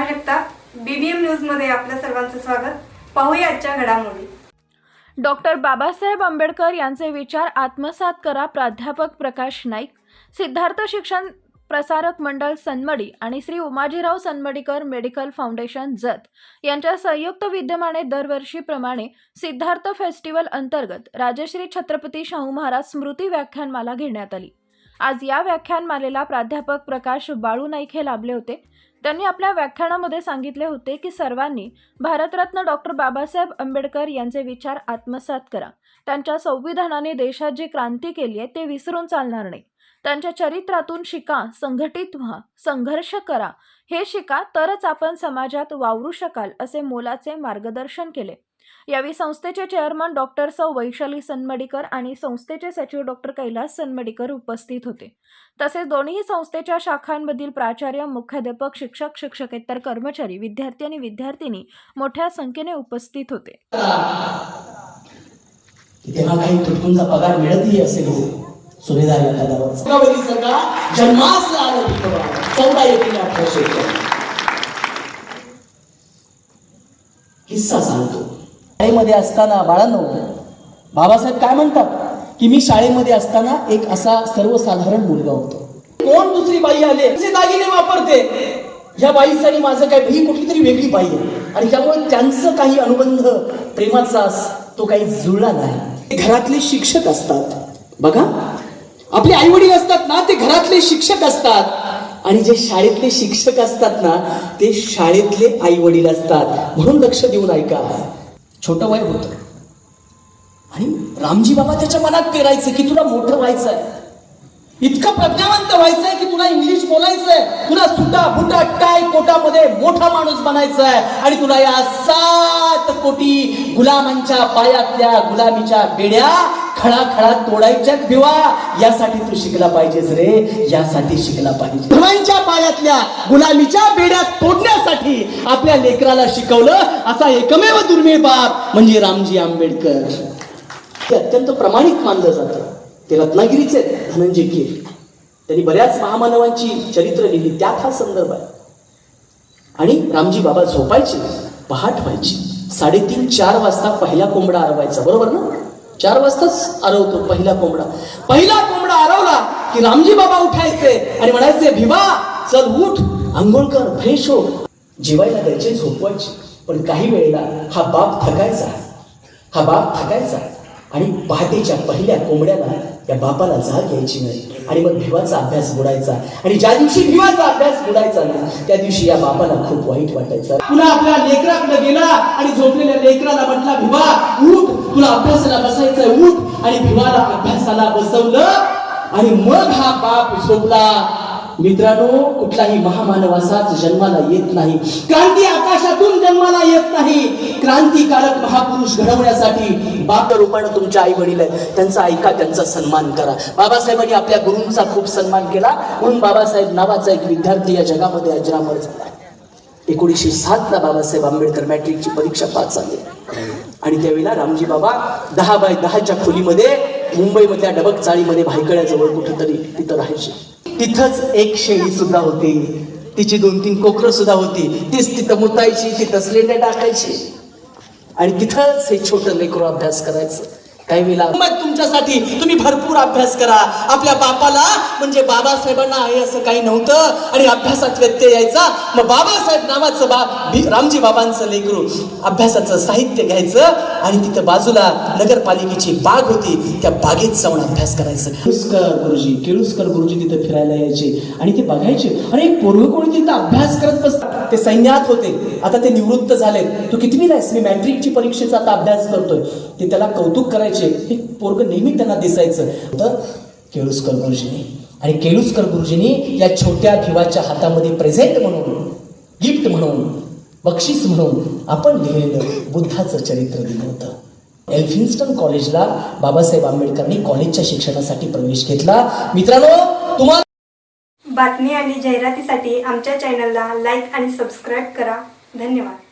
Neha Jagtap BBM न्यूजमध्ये आपल्या सर्वांचं स्वागत. पाहूया आजच्या घडामोडी. डॉक्टर बाबासाहेब आंबेडकर यांचे विचार आत्मसात करा प्राध्यापक प्रकाश नाईक. सिद्धार्थ शिक्षण प्रसारक मंडळ सन्मडी आणि श्री उमाजीराव सन्मडीकर मेडिकल फाउंडेशन जत यांच्या संयुक्त विद्यमाने दरवर्षीप्रमाणे सिद्धार्थ फेस्टिवल अंतर्गत राजश्री छत्रपती शाहू महाराज स्मृती व्याख्यानमाला घेण्यात आली. आज या व्याख्यानमालेला प्राध्यापक प्रकाश बाळू नाईक हे लाभले होते. त्यांनी आपल्या व्याख्यानामध्ये सांगितले होते की सर्वांनी भारतरत्न डॉक्टर बाबासाहेब आंबेडकर यांचे विचार आत्मसात करा. त्यांच्या संविधानाने देशात जी क्रांती केली आहे ते विसरून चालणार नाही. त्यांच्या चरित्रातून शिका संघटित व्हा संघर्ष करा. हे शिका तरच आपण समाजात वावरू शकाल असे मोलाचे मार्गदर्शन केले. यावेळी संस्थेचे चेअरमन डॉक्टर सौ. वैशाली सनमडीकर आणि संस्थेचे सचिव डॉक्टर कैलास सनमडीकर उपस्थित होते. तसेच दोन्ही संस्थेच्या शाखांमधील प्राचार्य मुख्याध्यापक शिक्षक शिक्षकेतर कर्मचारी विद्यार्थी आणि विद्यार्थिनी मोठ्या संख्येने उपस्थित होते. तेव्हा काही पगार मिळतही असेल सुभेदार एखाद्यावर. सरकार जन्मास आलं चौदा एप्रिल अठराशे किस्सा सांगतो. शाळेमध्ये असताना बाळांनो बाबासाहेब काय म्हणतात? की मी शाळेमध्ये असताना एक असा सर्वसाधारण मुलगा होतो. कोण दुसरी बाई आले? दागिने वापरते? या बाईचं आणि माझं काय ही कुठली तरी वेगळी बाई आहे. आणि त्यामुळे त्यांचं काही अनुबंध प्रेमाचा तो काही जुळला नाही. घरातले शिक्षक असतात. बघा. आपले आई वडील असतात ना ते घरातले शिक्षक असतात. आणि जे शाळेतले शिक्षक असतात ना ते शाळेतले आई वडील असतात. म्हणून लक्ष देऊन ऐका. छोटं वय होत. आणि रामजी बाबा त्याच्या मनात पेरायचं की तुला मोठं व्हायचं आहे इतकं प्रज्ञावंत व्हायचंय की तुला इंग्लिश बोलायचंय. तुला सुटा फुटा टाय कोटामध्ये मोठा माणूस बनायचा आहे आणि तुला या सात कोटी गुलामांच्या पायातल्या गुलामीच्या बेड्या खळा खळा तोडायच्या भिवा यासाठी तू शिकला पाहिजेस रे. यासाठी शिकला पाहिजे धर्मांच्या पायातल्या गुलामीच्या बेड्या तोडण्यासाठी आपल्या लेकराला शिकवलं असा एकमेव दुर्मिळ बाप म्हणजे रामजी आंबेडकर. ते अत्यंत प्रामाणिक मानलं जातं. ते रत्नागिरीचे धनंजय कीर त्यांनी बऱ्याच महामानवांची चरित्र लिहिली. त्यात हा संदर्भ आहे. आणि रामजी बाबा झोपायचे पहाट व्हायची. साडेतीन चार वाजता पहिला कोंबडा आरवायचा. बरोबर ना? चार वाजताच आरवतो पहिला कोंबडा. पहिला कोंबडा आरवला की रामजी बाबा उठायचे आणि म्हणायचे भिवा चल उठ आंघोळ कर फ्रेश हो. जेवायला द्यायचे झोपवायचे. पण काही वेळेला हा बाप थकायचा. हा बाप थकायचा. आणि पहाटेच्या पहिल्या कोंबड्याला त्या बापाला जाग यायची नाही. आणि मग भिवाचा अभ्यास बुडायचा. आणि ज्या दिवशी भिवाचा अभ्यास बुडायचा ना त्या दिवशी या बापाला खूप वाईट वाटायचं. पुन्हा आपल्या लेकराकडे गेला आणि झोपलेल्या लेकराला म्हटला भिवा उठ तुला अभ्यासाला बसायचं उठ. आणि भिवाला अभ्यासाला बसवलं. आणि मग हा बाप झोपला. मित्रांनो कुठलाही महामानव असाच जन्माला येत नाही. क्रांती आकाशातून जन्माला येत नाही. क्रांतिकारक महापुरुष घडवण्यासाठी बाप रूपानं तुमच्या आई वडील आहेत. त्यांचा ऐका त्यांचा सन्मान करा. बाबासाहेबांनी आपल्या गुरूंचा खूप सन्मान केला. म्हणून बाबासाहेब नावाचा एक विद्यार्थी या जगामध्ये अजरामर झाला. एकोणीसशे सातला बाबासाहेब आंबेडकर मॅट्रिकची परीक्षा पास झाली. आणि त्यावेळेला रामजी बाबा दहा बाय दहाच्या खोलीमध्ये मुंबईमधल्या डबक चाळीमध्ये भायकळ्याजवळ कुठेतरी तिथं राहायचे. तिथंच एक शेळी सुद्धा होती. तिची दोन तीन कोकरं सुद्धा होती. तीच तिथं मुतायची तिथं स्लेंडे टाकायची. आणि तिथंच हे छोटं लेकरू अभ्यास करायचं. काही वेळेला तुमच्यासाठी तुम्ही भरपूर अभ्यास करा. आपल्या बापाला म्हणजे बाबासाहेबांना आहे असं काही नव्हतं. आणि अभ्यासात व्यत्यय यायचा. मग बाबासाहेब नावाचं बाब रामजी बाबांचं लेकरू अभ्यासाचं साहित्य घ्यायचं. आणि तिथं बाजूला नगरपालिकेची बाग होती. त्या बागेत जाऊन अभ्यास करायचं. केळुसकर गुरुजी केळुसकर गुरुजी तिथं फिरायला यायचे. आणि ते बघायचे. अरे एक कोणी तिथं अभ्यास करत बसतात ते सैन्यात होते. आता ते निवृत्त झाले तू कितवीला आहेस? मी मॅट्रिकची परीक्षेचा आता अभ्यास करतोय. ते त्याला कौतुक करायचे. हे पोरग नेहमी त्यांना दिसायचं. तर केळुसकर गुरुजींनी. आणि केळुसकर गुरुजींनी या छोट्या भिवाच्या हातामध्ये प्रेझेंट म्हणून गिफ्ट म्हणून बक्षीस म्हणून आपण लिहिलेलं बुद्धाचं चरित्र दिलं होतं. एल्फिन्स्टन कॉलेजला बाबासाहेब आंबेडकरांनी कॉलेजच्या शिक्षणासाठी प्रवेश घेतला. मित्रांनो तुम्हाला बातमी आणि जाहिरातीसाठी आमच्या चॅनलला लाईक आणि सबस्क्राईब करा. धन्यवाद.